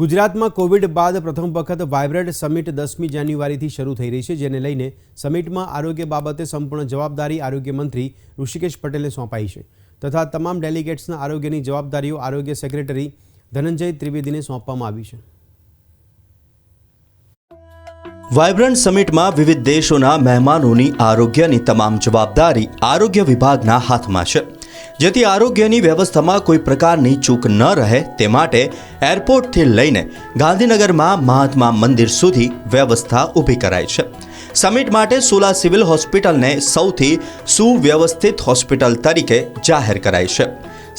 ગુજરાતમાં કોવિડ બાદ પ્રથમ વખત વાઇબ્રન્ટ સમિટ દસમી જાન્યુઆરીથી શરૂ થઈ રહી છે, જેને લઈને સમિટમાં આરોગ્ય બાબતે સંપૂર્ણ જવાબદારી આરોગ્ય મંત્રી ઋષિકેશ પટેલને સોંપાઈ છે તથા તમામ ડેલિગેટ્સના આરોગ્યની જવાબદારીઓ આરોગ્ય સેક્રેટરી ધનંજય ત્રિવેદીને સોંપવામાં આવી છે. વાયબ્રન્ટ સમિટમાં વિવિધ દેશોના મહેમાનોની આરોગ્યની તમામ જવાબદારી આરોગ્ય વિભાગના હાથમાં છે. જેથી આરોગ્યની વ્યવસ્થામાં કોઈ પ્રકારની ચૂક ન રહે તે માટે એરપોર્ટથી લઈને ગાંધીનગરમાં મહાત્મા મંદિર સુધી વ્યવસ્થા ઊભી કરાઈ છે. સમિટ માટે સુલા સિવિલ હોસ્પિટલને સૌથી સુવ્યવસ્થિત હોસ્પિટલ તરીકે જાહેર કરાઈ છે.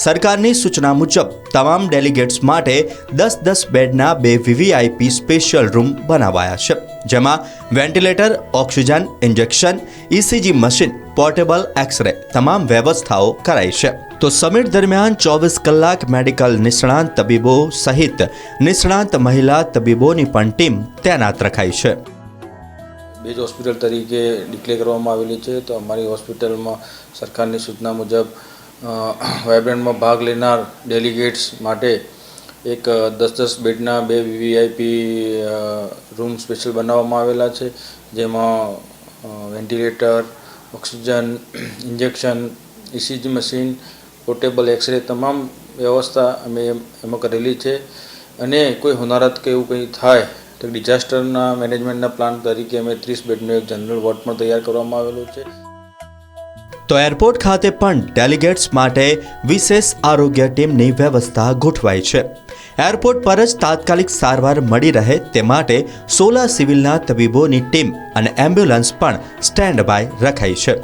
સરકારની સૂચના મુજબ, તમામ ડેલિગેટ્સ માટે દસ દસ બેડના બે વીવીઆઈપી સ્પેશિયલ રૂમ બનાવાયા છે, જેમાં ventilator, oxygen, injection ECG machine, portable, x ray તમામ વ્યવસ્થાઓ કરાઈ છે. તો સમિટ દરમિયાન ચોવીસ કલાક મેડિકલ નિષ્ણાંત તબીબો સહિત નિષ્ણાંત મહિલા તબીબોની પણ ટીમ તૈનાત રખાઈ છે. બેજ હોસ્પિટલ તરીકે ડિક્લેર કરવામાં આવેલી છે, તો અમારી હોસ્પિટલમાં સરકારની સૂચના મુજબ વાઇબ્રન્ટમાં ભાગ લેનાર ડેલિગેટ્સ માટે એક દસ દસ બેડના બે વીવીઆઈપી રૂમ સ્પેશિયલ બનાવવામાં આવેલા છે, જેમાં ventilator, oxygen, injection ECG machine, portable, x ray તમામ વ્યવસ્થા અમે એમાં કરેલી છે. અને કોઈ હોનારત કે એવું કંઈ થાય તો ડિઝાસ્ટરના મેનેજમેન્ટના પ્લાન તરીકે અમે ત્રીસ બેડનો એક જનરલ વોર્ડ પણ તૈયાર કરવામાં આવેલો છે. તો એરપોર્ટ ખાતે પણ ડેલિગેટ્સ માટે વિશેષ આરોગ્ય ટીમની વ્યવસ્થા ગોઠવાઈ છે. એરપોર્ટ પર જ તાત્કાલિક સારવાર મળી રહે તે માટે સોલા સિવિલના તબીબોની ટીમ અને એમ્બ્યુલન્સ પણ સ્ટેન્ડ બાય રખાઈ છે.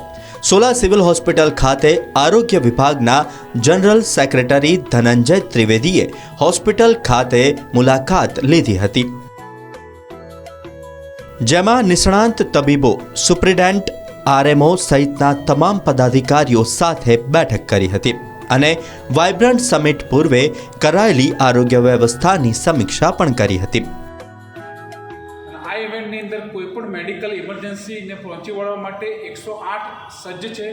સોલા સિવિલ હોસ્પિટલ ખાતે આરોગ્ય વિભાગના જનરલ સેક્રેટરી ધનંજય ત્રિવેદીએ હોસ્પિટલ ખાતે મુલાકાત લીધી હતી. જેમાં નિષ્ણાંત તબીબો સુપ્રિન્ટેન્ડન્ટ આરએમઓ સહિતના તમામ પદાધિકારીઓ સાથે બેઠક કરી હતી અને વાઇબ્રન્ટ સમિટ પૂર્વે કરાયેલી આરોગ્ય વ્યવસ્થાની સમીક્ષા પણ કરી હતી. આ ઇવેન્ટની અંદર કોઈ પણ મેડિકલ ઇમરજન્સીને પહોંચી વળવા માટે એકસો આઠ સજ્જ છે.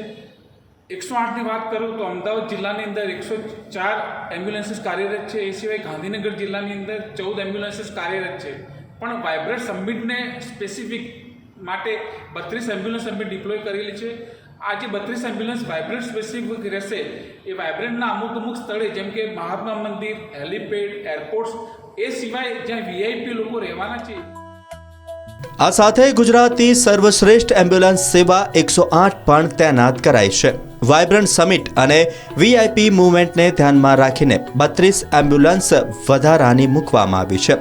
એકસો આઠની વાત કરું તો અમદાવાદ જિલ્લાની અંદર એકસો ચાર એમ્બ્યુલન્સીસ કાર્યરત છે. એ સિવાય ગાંધીનગર જિલ્લાની અંદર ચૌદ એમ્બ્યુલન્સીસ કાર્યરત છે. પણ વાઇબ્રન્ટ સબમિટને સ્પેસિફિક માટે બત્રીસ એમ્બ્યુલન્સ અમે ડિપ્લોય કરેલી છે. આ જે બત્રીસ એમ્બ્યુલન્સ વાઇબ્રન્ટ સ્પેસિફિક રહેશે, એ વાઇબ્રન્ટના અમુક અમુક સ્થળે, જેમ કે મહાત્મા મંદિર હેલિપેડ એરપોર્ટ્સ એ સિવાય જ્યાં વીઆઈપી લોકો રહેવાના છે. આ સાથે ગુજરાતની સર્વશ્રેષ્ઠ એમ્બ્યુલન્સ સેવા એકસો આઠ પણ તૈનાત કરાઈ છે. વાઇબ્રન્ટ સમિટ અને વીઆઈપી મુવમેન્ટને ધ્યાનમાં રાખીને બત્રીસ એમ્બ્યુલન્સ વધારાની મૂકવામાં આવી છે.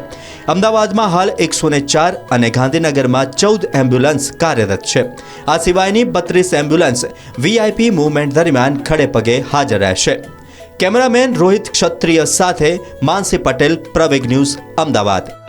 અમદાવાદમાં હાલ એકસો ચાર અને ગાંધીનગરમાં ચૌદ એમ્બ્યુલન્સ કાર્યરત છે. આ સિવાયની બત્રીસ એમ્બ્યુલન્સ વીઆઈપી મુવમેન્ટ દરમિયાન ખડે પગે હાજર રહેશે. કેમેરામેન રોહિત ક્ષત્રિય સાથે માનસી પટેલ, પ્રવેગ ન્યૂઝ, અમદાવાદ.